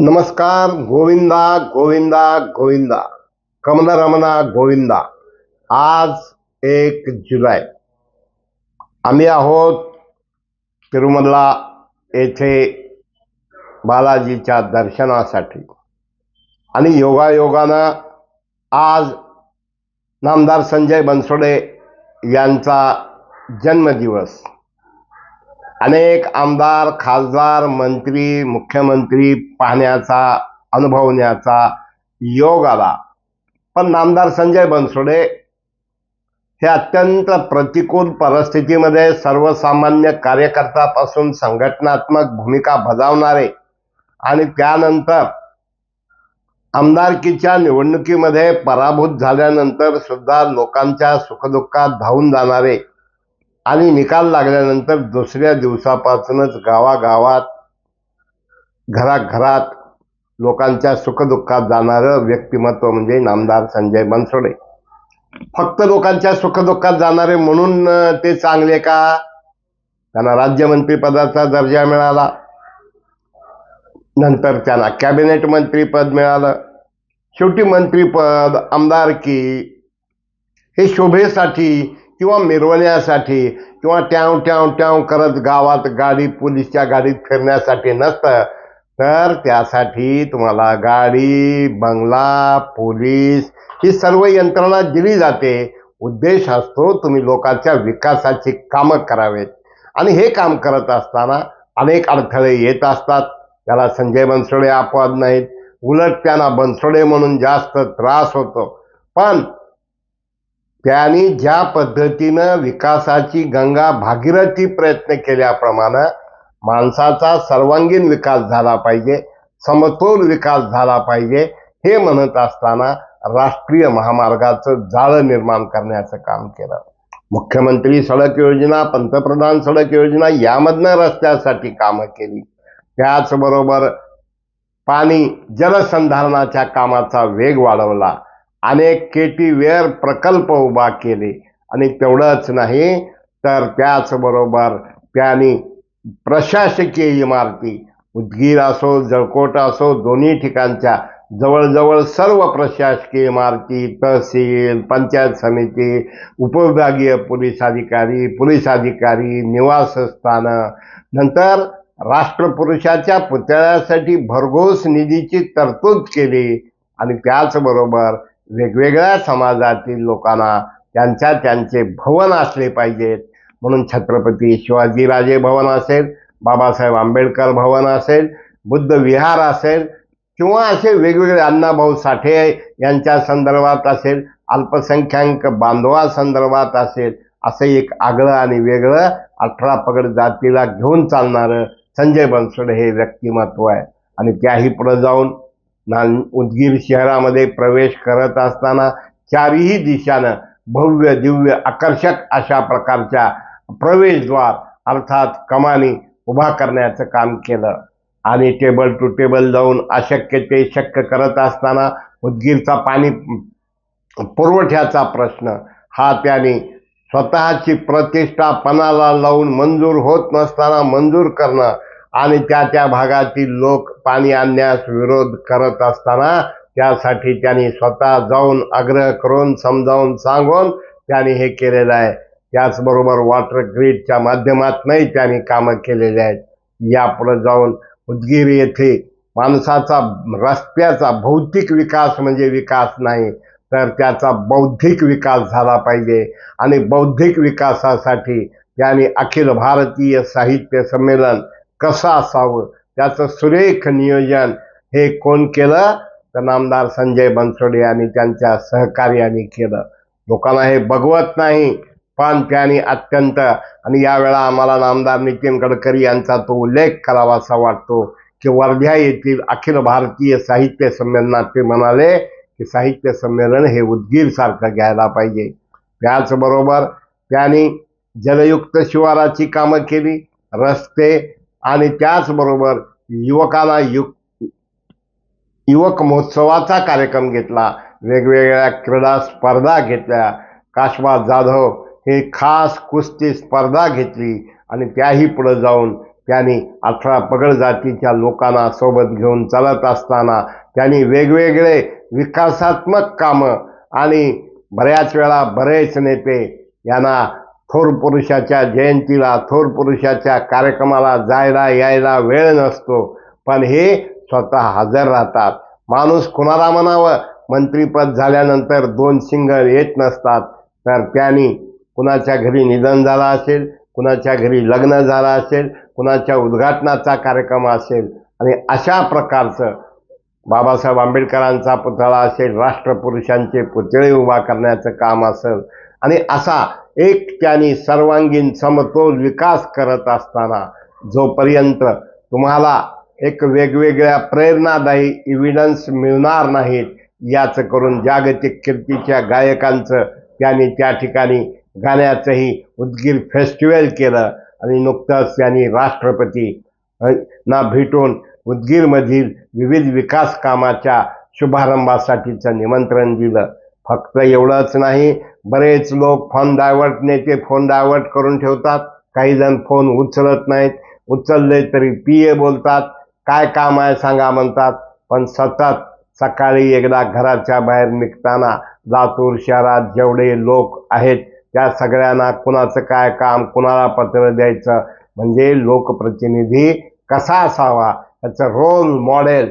नमस्कार गोविंदा गोविंदा गोविंदा. कमलरमणा गोविंदा. आज एक जुलै. आम्ही आहोत तिरुमला येथे बालाजीच्या दर्शनासाठी. आणि योगायोगानं आज नामदार संजय बनसोडे यांचा जन्मदिवस. अनेक आमदार खासदार मंत्री मुख्यमंत्री पाहण्याचा अनुभवण्याचा योग आला. पण नामदार संजय बनसोडे हे अत्यंत प्रतिकूल परिस्थितीमध्ये सर्वसामान्य कार्यकर्त्यापासून संघटनात्मक भूमिका बजावणारे आणि त्यानंतर आमदारकीच्या निवडणुकीमध्ये पराभूत झाल्यानंतर सुद्धा लोकांच्या सुखदुःखात धावून जाणारे आणि निकाल लागल्यानंतर दुसऱ्या दिवसापासूनच गावागावात घराघरात लोकांच्या सुखदुःखात जाणारं व्यक्तिमत्व म्हणजे नामदार संजय बनसोडे. फक्त लोकांच्या सुखदुःखात जाणारे म्हणून ते चांगले का? त्यांना राज्यमंत्रीपदाचा दर्जा मिळाला. नंतर त्यांना कॅबिनेट मंत्रीपद मिळालं. शेवटी मंत्रीपद आमदारकी हे शोभेसाठी किंवा मिरवण्यासाठी किंवा ट्याव ट्याव ट्याव करत गावात गाडी पोलीसच्या गाडीत फिरण्यासाठी नसतं तर त्यासाठी तुम्हाला गाडी बंगला पोलीस ही सर्व यंत्रणा दिली जाते. उद्देश असतो तुम्ही लोकांच्या विकासाची कामं करावेत. आणि हे काम करत असताना अनेक अडथळे येत असतात. त्याला संजय बनसोडे अपवाद नाहीत. उलट त्यांना बनसोडे म्हणून जास्त त्रास होतो. पण त्यांनी ज्या पद्धतीनं विकासाची गंगा भागीरथी प्रयत्न केल्याप्रमाणे माणसाचा सर्वांगीण विकास झाला पाहिजे समतोल विकास झाला पाहिजे हे म्हणत असताना राष्ट्रीय महामार्गाचं जाळं निर्माण करण्याचं काम केलं. मुख्यमंत्री सडक योजना पंतप्रधान सडक योजना यामधनं रस्त्यासाठी कामं केली. त्याचबरोबर पाणी जलसंधारणाच्या कामाचा वेग वाढवला. अनेक केटी वेअर प्रकल्प उभा केले. आणि तेवढंच नाही तर त्याचबरोबर त्यांनी प्रशासकीय इमारती उदगीर असो जळकोट असो दोन्ही ठिकाणच्या जवळजवळ सर्व प्रशासकीय इमारती तहसील पंचायत समिती उपविभागीय पोलीस अधिकारी पोलीस अधिकारी निवासस्थानं नंतर राष्ट्रपुरुषाच्या पुतळ्यासाठी भरघोस निधीची तरतूद केली. आणि त्याचबरोबर वेगवेगळ्या समाजातील लोकांना त्यांच्या त्यांचे भवन असले पाहिजेत. म्हणून छत्रपती शिवाजीराजे भवन असेल बाबासाहेब आंबेडकर भवन असेल बुद्ध विहार असेल किंवा असे वेगवेगळे अण्णाभाऊ साठे यांच्या संदर्भात असेल अल्पसंख्याक बांधवासंदर्भात असेल असं एक आगळं आणि वेगळं अठरा पगड जातीला घेऊन चालणारं संजय बनसोडे हे व्यक्तिमत्व आहे. आणि त्याही पुढं जाऊन ना उदगीर शहरामध्ये प्रवेश करत असताना चारही दिशानं भव्य दिव्य आकर्षक अशा प्रकारच्या प्रवेशद्वार अर्थात कमानी उभा करण्याचं काम केलं. आणि टेबल टू टेबल जाऊन अशक्य ते शक्य करत असताना उदगीरचा पाणी पुरवठ्याचा प्रश्न हा त्याने स्वतःची प्रतिष्ठा पणाला लावून मंजूर होत नसताना मंजूर करणं आणि त्या त्या भागातील लोक पाणी आणण्यास विरोध करत असताना त्यासाठी त्यांनी स्वतः जाऊन आग्रह करून समजावून सांगून त्यांनी हे केलेलं आहे. त्याचबरोबर वॉटर ग्रीडच्या माध्यमातूनही त्यांनी कामं केलेली आहेत. यापुढे जाऊन उदगीर येथे माणसाचा रस्त्याचा भौतिक विकास म्हणजे विकास नाही तर त्याचा बौद्धिक विकास झाला पाहिजे. आणि बौद्धिक विकासासाठी त्यांनी अखिल भारतीय साहित्य संमेलन कसं असावं? त्याचं सुरेख नियोजन हे कोण केलं? तर नामदार संजय बनसोडे यांनी त्यांच्या सहकार्याने केलं. लोकांना हे बघवत नाही पण त्यांनी अत्यंत आणि यावेळा आम्हाला नामदार नितीन गडकरी यांचा तो उल्लेख करावासा वाटतो की वर्ध्या येथील अखिल भारतीय साहित्य संमेलनात ते म्हणाले की साहित्य संमेलन हे उदगीरसारखं घ्यायला पाहिजे. त्याचबरोबर त्यांनी जलयुक्त शिवाराची कामं केली रस्ते आणि त्याचबरोबर युवकाला युक युवक महोत्सवाचा कार्यक्रम घेतला वेगवेगळ्या क्रीडा स्पर्धा घेतल्या. काशवा जाधव हे खास कुस्ती स्पर्धा घेतली आणि त्याही पुढं जाऊन त्यांनी अठरा पगड जातीच्या लोकांना सोबत घेऊन चालत असताना त्यांनी वेगवेगळे विकासात्मक कामं आणि बऱ्याच वेळा बरेच नेते यांना थोर पुरुषाच्या जयंतीला थोर पुरुषाच्या कार्यक्रमाला जायला यायला वेळ नसतो. पण हे स्वतः हजर राहतात. माणूस कुणाला म्हणावं मंत्रीपद झाल्यानंतर दोन सिंगर येत नसतात. तर त्यांनी कुणाच्या घरी निधन झालं असेल कुणाच्या घरी लग्न झालं असेल कुणाच्या उद्घाटनाचा कार्यक्रम असेल आणि अशा प्रकारचं बाबासाहेब आंबेडकरांचा पुतळा असेल राष्ट्रपुरुषांचे पुतळे उभा करण्याचं काम असेल आणि असा एक त्यांनी सर्वांगीण समतोल विकास करत असताना जोपर्यंत तुम्हाला एक वेगवेगळ्या प्रेरणादायी इव्हिडन्स मिळणार नाहीत याचं करून जागतिक कीर्तीच्या गायकांचं त्यांनी त्या ठिकाणी गाण्याचंही उदगीर फेस्टिवल केलं आणि नुकतंच त्यांनी राष्ट्रपती ना भेटून उदगीरमधील विविध विकास कामाच्या शुभारंभासाठीचं निमंत्रण दिलं. फक्त एवढंच नाही बरेच लोक फोन डायवर्ट नेते फोन डायवर्ट करून ठेवतात. काही जण फोन उचलत नाहीत. उचलले तरी पी ए बोलतात. काय काम आहे सांगा म्हणतात. पण सतत सकाळी एकदा घराच्या बाहेर निघताना लातूर शहरात जेवढे लोक आहेत त्या सगळ्यांना कुणाचं काय काम कुणाला पत्र द्यायचं? म्हणजे लोकप्रतिनिधी कसा असावा? याचं रोल मॉडेल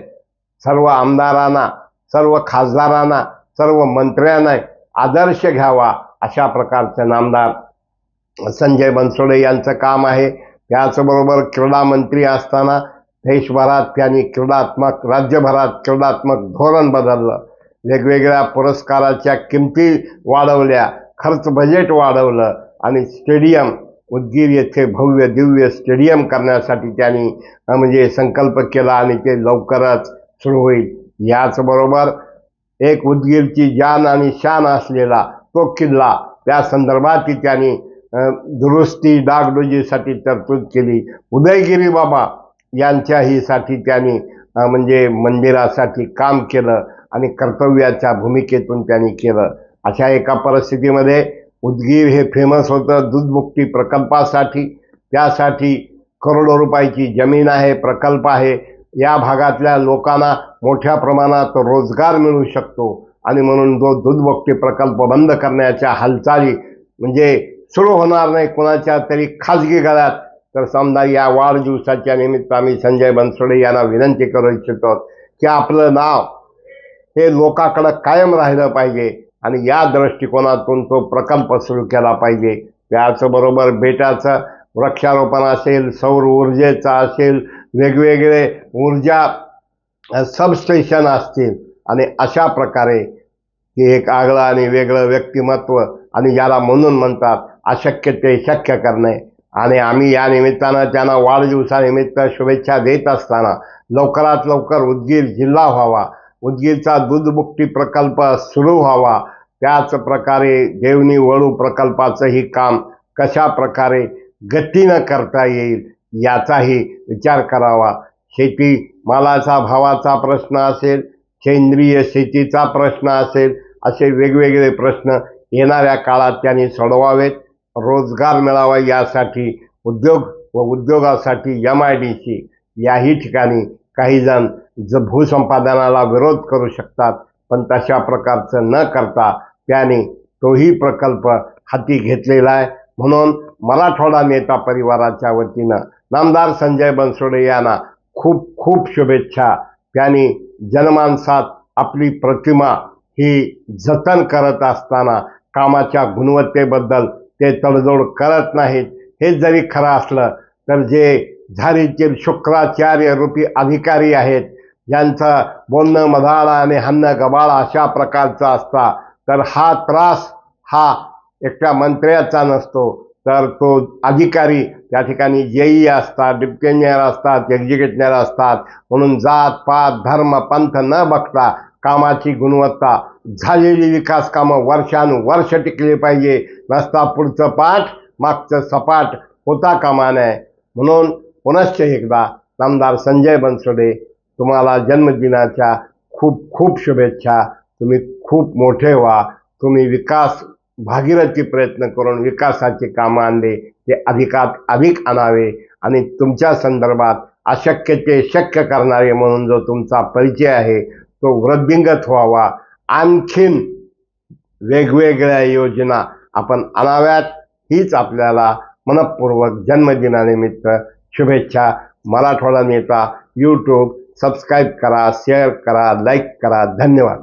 सर्व आमदारांना सर्व खासदारांना सर्व मंत्र्यांना आदर्श घ्यावा अशा प्रकारचे नामदार संजय बनसोडे यांचं काम आहे. त्याचबरोबर क्रीडा मंत्री असताना देशभरात त्यांनी क्रीडात्मक राज्यभरात क्रीडात्मक धोरण बदललं. वेगवेगळ्या पुरस्काराच्या किमती वाढवल्या खर्च बजेट वाढवलं आणि स्टेडियम उदगीर येथे भव्य दिव्य स्टेडियम करण्यासाठी त्यांनी म्हणजे संकल्प केला आणि ते लवकरच सुरू होईल. याचबरोबर एक उदगीरची जान आणि शान असलेला तो किल्ला त्या संदर्भातही त्यांनी दुरुस्ती डागडुजीसाठी तरतूद केली. उदयगिरी बाबा यांच्याहीसाठी त्यांनी म्हणजे मंदिरासाठी काम केलं आणि कर्तव्याच्या भूमिकेतून त्यांनी केलं. अशा एका परिस्थितीमध्ये उदगीर हे फेमस होतं दूधमुक्ती प्रकल्पासाठी. त्यासाठी करोडो रुपयाची जमीन आहे प्रकल्प आहे. या भागातल्या लोकांना मोठ्या प्रमाणात रोजगार मिळू शकतो. आणि म्हणून जो दूधमुक्ती प्रकल्प बंद करण्याच्या हालचाली म्हणजे सुरू होणार नाही कोणाच्या तरी खाजगी गळ्यात तर समजा या वाढदिवसाच्या निमित्त आम्ही संजय बनसोडे यांना विनंती करू इच्छितो की आपलं नाव हे लोकाकडं कायम राहिलं पाहिजे आणि या दृष्टिकोनातून तो प्रकल्प सुरू केला पाहिजे. त्याचबरोबर बेटाचं वृक्षारोपण असेल सौर ऊर्जेचं असेल वेगवेगळे ऊर्जा सबस्टेशन असतील. आणि अशा प्रकारे हे एक आगळं आणि वेगळं व्यक्तिमत्व आणि ज्याला म्हणून म्हणतात अशक्य ते शक्य करणे. आणि आम्ही या निमित्तानं त्यांना वाढदिवसानिमित्त शुभेच्छा देत असताना लवकरात लवकर उदगीर जिल्हा व्हावा उदगीरचा दूधमुक्ती प्रकल्प सुरू व्हावा त्याच प्रकारे देवणी वळू प्रकल्पाचंही काम कशा प्रकारे गतीनं करता येईल याचाही विचार करावा. शेती मालाचा भावाचा प्रश्न असेल सेंद्रिय शेतीचा प्रश्न असेल असे वेगवेगळे प्रश्न येणाऱ्या काळात त्यांनी सोडवावेत. रोजगार मिळावा यासाठी उद्योग व उद्योगासाठी एम आय डी सी याही ठिकाणी काहीजण ज भूसंपादनाला विरोध करू शकतात पण तशा प्रकारचं न करता त्याने तोही प्रकल्प हाती घेतलेला आहे. म्हणून मराठवाडा नेता परिवाराच्या वतीनं नामदार संजय बनसोडे यांना खूप खूप शुभेच्छा. त्यांनी जनमानसात आपली प्रतिमा ही जतन करत असताना कामाच्या गुणवत्तेबद्दल ते तडजोड करत नाहीत. हे जरी खरं असलं तर जे झारीचे शुक्राचार्य रूपी अधिकारी आहेत ज्यांचं बोलणं मधाळा आणि हन्न गबाळा अशा प्रकारचा असता तर हा त्रास हा एकट्या मंत्र्याचा नसतो तर तो अधिकारी त्या ठिकाणी जेई असतात डिप्टी असतात एक्झिक्युटिव्ह असतात. म्हणून जात पात धर्म पंथ न बघता कामाची गुणवत्ता झालेली विकास कामं वर्षानुवर्ष टिकली पाहिजे. नसता पुढचं पाठ मागचं सपाट होता कामा नये. म्हणून पुनश्च एकदा नामदार संजय बनसोडे तुम्हाला जन्मदिनाच्या खूप खूप शुभेच्छा. तुम्ही खूप मोठे व्हा. तुम्ही विकास भागीरथी प्रयत्न करून विकासाची कामं आणले. ते अधिकात अधिक आणावे आणि तुमच्या संदर्भात अशक्य ते शक्य करणारे म्हणून जो तुमचा परिचय आहे तो वृद्धिंगत व्हावा. आणखीन वेगवेगळ्या योजना आपण आणाव्यात. हीच आपल्याला मनपूर्वक जन्मदिनानिमित्त शुभेच्छा. मराठवाडा नेता यूट्यूब सबस्क्राईब करा शेअर करा लाईक करा. धन्यवाद.